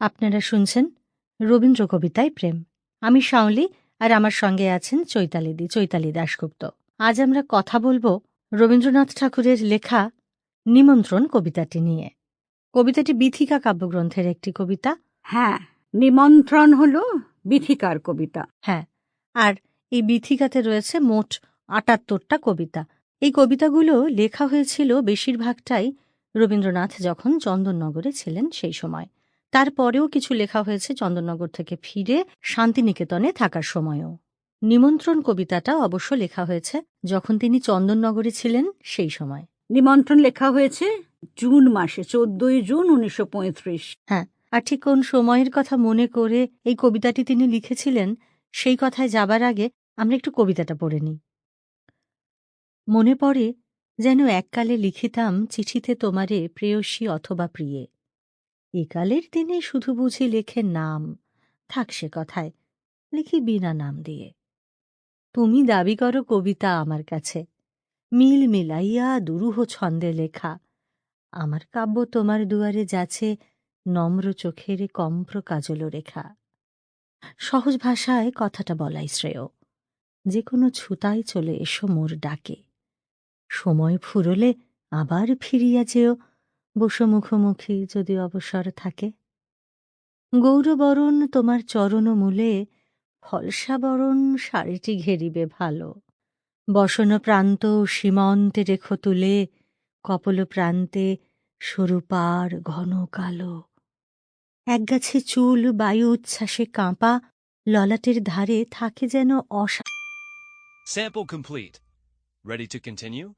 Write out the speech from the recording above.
আপনারা শুনছেন রবীন্দ্র কবিতায় প্রেম। আমি শাওলি আর আমার সঙ্গে আছেন চৈতালিদি চৈতালি দাশগুপ্ত। আজ আমরা কথা বলব রবীন্দ্রনাথ ঠাকুরের লেখা নিমন্ত্রণ কবিতাটি নিয়ে। কবিতাটি বিথিকা কাব্যগ্রন্থের একটি কবিতা। হ্যাঁ নিমন্ত্রণ হলো বিথিকার কবিতা। হ্যাঁ আর এই বিথিকাতে রয়েছে মোট আটাত্তরটা কবিতা। এই কবিতাগুলো লেখা হয়েছিল বেশিরভাগটাই রবীন্দ্রনাথ যখন চন্দননগরে ছিলেন সেই সময়। তারপরেও কিছু লেখা হয়েছে চন্দননগর থেকে ফিরে শান্তিনিকেতনে থাকার সময়ও। নিমন্ত্রণ কবিতাটা অবশ্য লেখা হয়েছে যখন তিনি চন্দননগরে ছিলেন সেই সময়। নিমন্ত্রণ লেখা হয়েছে জুন মাসে চোদ্দই জুন উনিশশো পঁয়ত্রিশ। হ্যাঁ আর ঠিক কোন সময়ের কথা মনে করে এই কবিতাটি তিনি লিখেছিলেন সেই কথায় যাবার আগে আমরা একটু কবিতাটা পড়ে নিই। মনে পড়ে যেন এককালে লিখিতাম চিঠিতে তোমারে প্রেয়সী অথবা প্রিয়ে। একালের দিনে শুধু বুঝি লেখে নাম, থাক সে কথায়, লিখি বিনা নাম দিয়ে। তুমি দাবি করো কবিতা আমার কাছে, মিল মিলাইয়া দুরূহ ছন্দে লেখা। আমার কাব্য তোমার দুয়ারে যাচ্ছে, নম্র চোখের কম্প্র কাজল রেখা। সহজ ভাষায় কথাটা বলাই শ্রেয় যে কোনো ছুতায় চলে এসো মোর ডাকে। সময় ফুরলে আবার ফিরিয়া যেও বসো মুখোমুখি যদি অবসর থাকে গৌরবরণ তোমার চরণ মূলে, ফলসাবরণ শাড়িটি ঘেরিবে ভালো বসন প্রান্ত সীমন্তে রেখো তুলে কপল প্রান্তে সরুপার ঘন কালো একগাছে চুল বায়ু উচ্ছ্বাসে কাঁপা, ললাটের ধারে থাকে যেন অসা Sample complete. Ready to continue?